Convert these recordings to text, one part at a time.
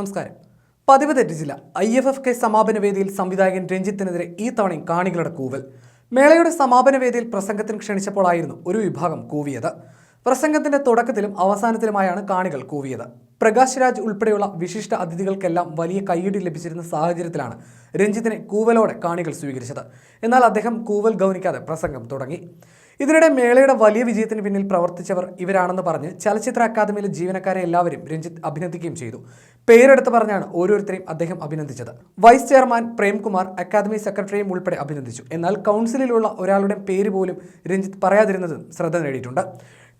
നമസ്കാരം. പതിവ് തെറ്റിച്ചില്ല. ഐ എഫ് എഫ് കെ സമാപന വേദിയിൽ സംവിധായകൻ രഞ്ജിത്തിനെതിരെ ഈ തവണയും കാണികളുടെ കൂവൽ. മേളയുടെ സമാപന വേദിയിൽ പ്രസംഗത്തിന് ക്ഷണിച്ചപ്പോഴായിരുന്നു ഒരു വിഭാഗം കൂവിയത്. പ്രസംഗത്തിന്റെ തുടക്കത്തിലും അവസാനത്തിലുമായാണ് കാണികൾ കൂവിയത്. പ്രകാശ് രാജ് ഉൾപ്പെടെയുള്ള വിശിഷ്ട അതിഥികൾക്കെല്ലാം വലിയ കയ്യടി ലഭിച്ചിരുന്ന സാഹചര്യത്തിലാണ് രഞ്ജിത്തിനെ കൂവലോടെ കാണികൾ സ്വീകരിച്ചത്. എന്നാൽ അദ്ദേഹം കൂവൽ ഗൗനിക്കാതെ പ്രസംഗം തുടങ്ങി. ഇതിനിടെ മേളയുടെ വലിയ വിജയത്തിന് പിന്നിൽ പ്രവർത്തിച്ചവർ ഇവരാണെന്ന് പറഞ്ഞ് ചലച്ചിത്ര അക്കാദമിയിലെ ജീവനക്കാരെ എല്ലാവരും രഞ്ജിത്ത് അഭിനന്ദിക്കുകയും ചെയ്തു. പേരെടുത്ത് പറഞ്ഞാണ് ഓരോരുത്തരെയും അദ്ദേഹം അഭിനന്ദിച്ചത്. വൈസ് ചെയർമാൻ പ്രേംകുമാർ അക്കാദമി സെക്രട്ടറിയും ഉൾപ്പെടെ അഭിനന്ദിച്ചു. എന്നാൽ കൗൺസിലിലുള്ള ഒരാളുടെ പേര് പോലും രഞ്ജിത്ത് പറയാതിരുന്നതും ശ്രദ്ധ നേടിയിട്ടുണ്ട്.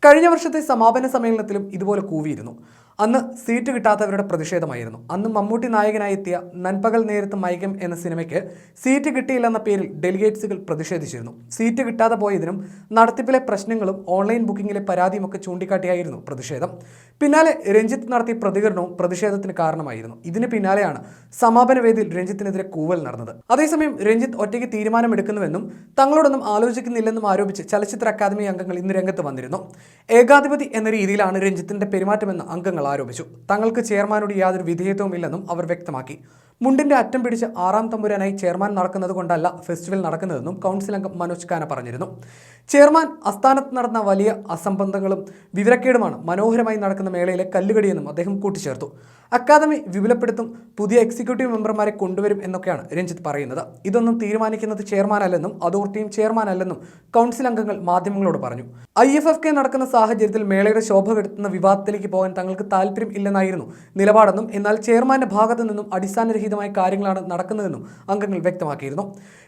കഴിഞ്ഞ വർഷത്തെ സമാപന സമ്മേളനത്തിലും ഇതുപോലെ കൂവിയിരുന്നു. അന്ന് സീറ്റ് കിട്ടാത്തവരുടെ പ്രതിഷേധമായിരുന്നു. അന്ന് മമ്മൂട്ടി നായകനായി എത്തിയ നൻപകൽ നേരത്ത് മൈകം എന്ന സിനിമയ്ക്ക് സീറ്റ് കിട്ടിയില്ലെന്ന പേരിൽ ഡെലിഗേറ്റ്സുകൾ പ്രതിഷേധിച്ചിരുന്നു. സീറ്റ് കിട്ടാതെ പോയതിനും നടത്തിപ്പിലെ പ്രശ്നങ്ങളും ഓൺലൈൻ ബുക്കിംഗിലെ പരാതിയുമൊക്കെ ചൂണ്ടിക്കാട്ടിയായിരുന്നു പ്രതിഷേധം. പിന്നാലെ രഞ്ജിത്ത് നടത്തിയ പ്രതികരണവും പ്രതിഷേധത്തിന് കാരണമായിരുന്നു. ഇതിന് പിന്നാലെയാണ് സമാപന വേദിയിൽ രഞ്ജിത്തിനെതിരെ കൂവൽ നടന്നത്. അതേസമയം രഞ്ജിത്ത് ഒറ്റയ്ക്ക് തീരുമാനമെടുക്കുന്നുവെന്നും തങ്ങളോടൊന്നും ആലോചിക്കുന്നില്ലെന്നും ആരോപിച്ച് ചലച്ചിത്ര അക്കാദമി അംഗങ്ങൾ ഇന്ന് രംഗത്ത് വന്നിരുന്നു. ഏകാധിപതി എന്ന രീതിയിലാണ് രഞ്ജിത്തിന്റെ പെരുമാറ്റമെന്ന് അംഗങ്ങൾ ആരോപിച്ചു. തങ്ങൾക്ക് ചെയർമാനോട് യാതൊരു വിധേയത്വവും ഇല്ലെന്നും അവർ വ്യക്തമാക്കി. മുണ്ടിന്റെ അറ്റം പിടിച്ച് ആറാം തമ്പുരാനായി ചെയർമാൻ നടക്കുന്നത് കൊണ്ടല്ല ഫെസ്റ്റിവൽ നടക്കുന്നതെന്നും കൗൺസിൽ അംഗം മനോജ് ഖാന പറഞ്ഞിരുന്നു. ചെയർമാൻ അസ്ഥാനത്ത് നടന്ന വലിയ അസംബന്ധങ്ങളും വിവരക്കേടുമാണ് മനോഹരമായി നടക്കുന്ന മേളയിലെ കല്ലുകടിയെന്നും അദ്ദേഹം കൂട്ടിച്ചേർത്തു. അക്കാദമി വിപുലപ്പെടുത്തും പുതിയ എക്സിക്യൂട്ടീവ് മെമ്പർമാരെ കൊണ്ടുവരും എന്നൊക്കെയാണ് രഞ്ജിത്ത് പറയുന്നത്. ഇതൊന്നും തീരുമാനിക്കുന്നത് ചെയർമാനല്ലെന്നും അതോറിറ്റിയും ചെയർമാനല്ലെന്നും കൗൺസിൽ അംഗങ്ങൾ മാധ്യമങ്ങളോട് പറഞ്ഞു. ഐ എഫ് എഫ് കെ നടക്കുന്ന സാഹചര്യത്തിൽ മേളയുടെ ശോഭ കെടുത്തുന്ന വിവാദത്തിലേക്ക് പോകാൻ തങ്ങൾക്ക് താല്പര്യം ഇല്ലെന്നായിരുന്നു നിലപാടെന്നും എന്നാൽ ചെയർമാന്റെ ഭാഗത്തു നിന്നും അടിസ്ഥാനരഹിതമായ കാര്യങ്ങളാണ് നടക്കുന്നതെന്നും അംഗങ്ങൾ വ്യക്തമാക്കിയിരുന്നു.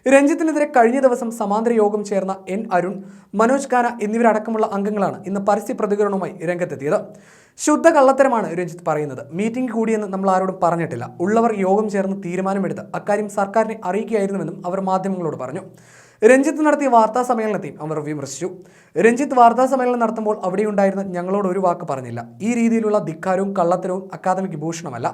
രഞ്ജിത്തിനെതിരെ കഴിഞ്ഞ ദിവസം സമാന്തര യോഗം ചേർന്ന എൻ അരുൺ മനോജ് ഖാന എന്നിവരടക്കമുള്ള അംഗങ്ങളാണ് ഇന്ന് പരസ്യ പ്രതികരണവുമായി രംഗത്തെത്തിയത്. ശുദ്ധ കള്ളത്തരമാണ് രഞ്ജിത്ത് പറയുന്നത്. മീറ്റിംഗ് കൂടിയെന്ന് നമ്മൾ ആരോടും പറഞ്ഞിട്ടില്ല. ഉള്ളവർ യോഗം ചേർന്ന് തീരുമാനമെടുത്ത് അക്കാര്യം സർക്കാരിനെ അറിയിക്കുകയായിരുന്നുവെന്നും അവർ മാധ്യമങ്ങളോട് പറഞ്ഞു. രഞ്ജിത്ത് നടത്തിയ വാർത്താ സമ്മേളനത്തെയും അവർ വിമർശിച്ചു. രഞ്ജിത്ത് വാർത്താ സമ്മേളനം നടത്തുമ്പോൾ അവിടെയുണ്ടായിരുന്ന ഞങ്ങളോട് ഒരു വാക്ക് പറഞ്ഞില്ല. ഈ രീതിയിലുള്ള ധിക്കാരവും കള്ളത്തരവും അക്കാദമിക് ഭൂഷണമല്ല.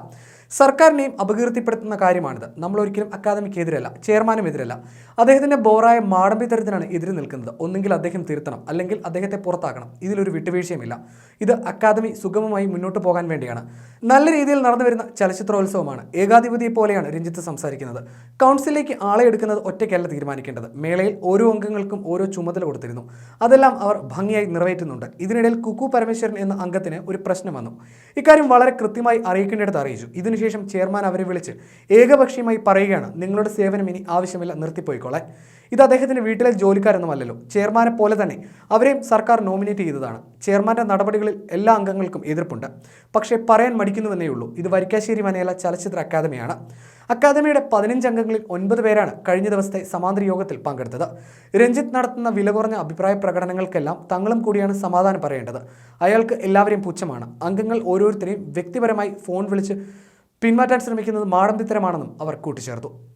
സർക്കാരിനെയും അപകീർത്തിപ്പെടുത്തുന്ന കാര്യമാണിത്. നമ്മൾ ഒരിക്കലും അക്കാദമിക്ക് എതിരല്ല ചെയർമാനും എതിരല്ല അദ്ദേഹത്തിന്റെ ബോറായ മാടമ്പിത്തരത്തിനാണ് എതിര് നിൽക്കുന്നത്. ഒന്നെങ്കിൽ അദ്ദേഹം തിരുത്തണം അല്ലെങ്കിൽ അദ്ദേഹത്തെ പുറത്താക്കണം. ഇതിലൊരു വിട്ടുവീഴ്ചയുമില്ല. ഇത് അക്കാദമി സുഗമമായി മുന്നോട്ട് പോകാൻ വേണ്ടിയാണ്. നല്ല രീതിയിൽ നടന്നു വരുന്ന ചലച്ചിത്രോത്സവമാണ്. ഏകാധിപതിയെ പോലെയാണ് രഞ്ജിത്ത് സംസാരിക്കുന്നത്. കൗൺസിലിലേക്ക് ആളെ എടുക്കുന്നത് ഒറ്റയ്ക്കല്ല തീരുമാനിക്കേണ്ടത്. മേളയിൽ ഓരോ അംഗങ്ങൾക്കും ഓരോ ചുമതല കൊടുത്തിരുന്നു. അതെല്ലാം അവർ ഭംഗിയായി നിറവേറ്റുന്നുണ്ട്. ഇതിനിടയിൽ കുക്കു പരമേശ്വരൻ എന്ന അംഗത്തിന് ഒരു പ്രശ്നം വന്നു. ഇക്കാര്യം വളരെ കൃത്യമായി അറിയിക്കേണ്ടടുത്ത് അറിയിച്ചു. ഇതിനുശേഷം ചെയർമാൻ അവരെ വിളിച്ച് ഏകപക്ഷീയമായി പറയുകയാണ് നിങ്ങളുടെ സേവനം ഇനി ആവശ്യമില്ല നിർത്തിപ്പോയിക്കോളാൻ. ഇത് അദ്ദേഹത്തിന്റെ വീട്ടിലെ ജോലിക്കാരൊന്നുമല്ലല്ലോ. ചെയർമാനെ പോലെ തന്നെ അവരെയും സർക്കാർ നോമിനേറ്റ് ചെയ്തതാണ്. ചെയർമാന്റെ നടപടികളിൽ എല്ലാ അംഗങ്ങൾക്കും എതിർപ്പുണ്ട്. പക്ഷേ പറയാൻ മടിക്കുന്നുവെന്നേ ഉള്ളൂ ഇത് വരിക്കാശ്ശേരി മനയല ചലച്ചിത്ര അക്കാദമിയാണ്. അക്കാദമിയുടെ പതിനഞ്ച് അംഗങ്ങളിൽ ഒൻപത് പേരാണ് കഴിഞ്ഞ ദിവസത്തെ സമാന്തര യോഗത്തിൽ പങ്കെടുത്തത്. രഞ്ജിത്ത് നടത്തുന്ന വില കുറഞ്ഞ അഭിപ്രായ പ്രകടനങ്ങൾക്കെല്ലാം തങ്ങളും കൂടിയാണ് സമാധാനം പറയേണ്ടത്. അയാൾക്ക് എല്ലാവരെയും പുച്ഛമാണ്. അംഗങ്ങൾ ഓരോരുത്തരെയും വ്യക്തിപരമായി ഫോൺ വിളിച്ച് പിന്മാറ്റാൻ ശ്രമിക്കുന്നത് മാടമ്പിത്തരമാണെന്നും അവർ കൂട്ടിച്ചേർത്തു.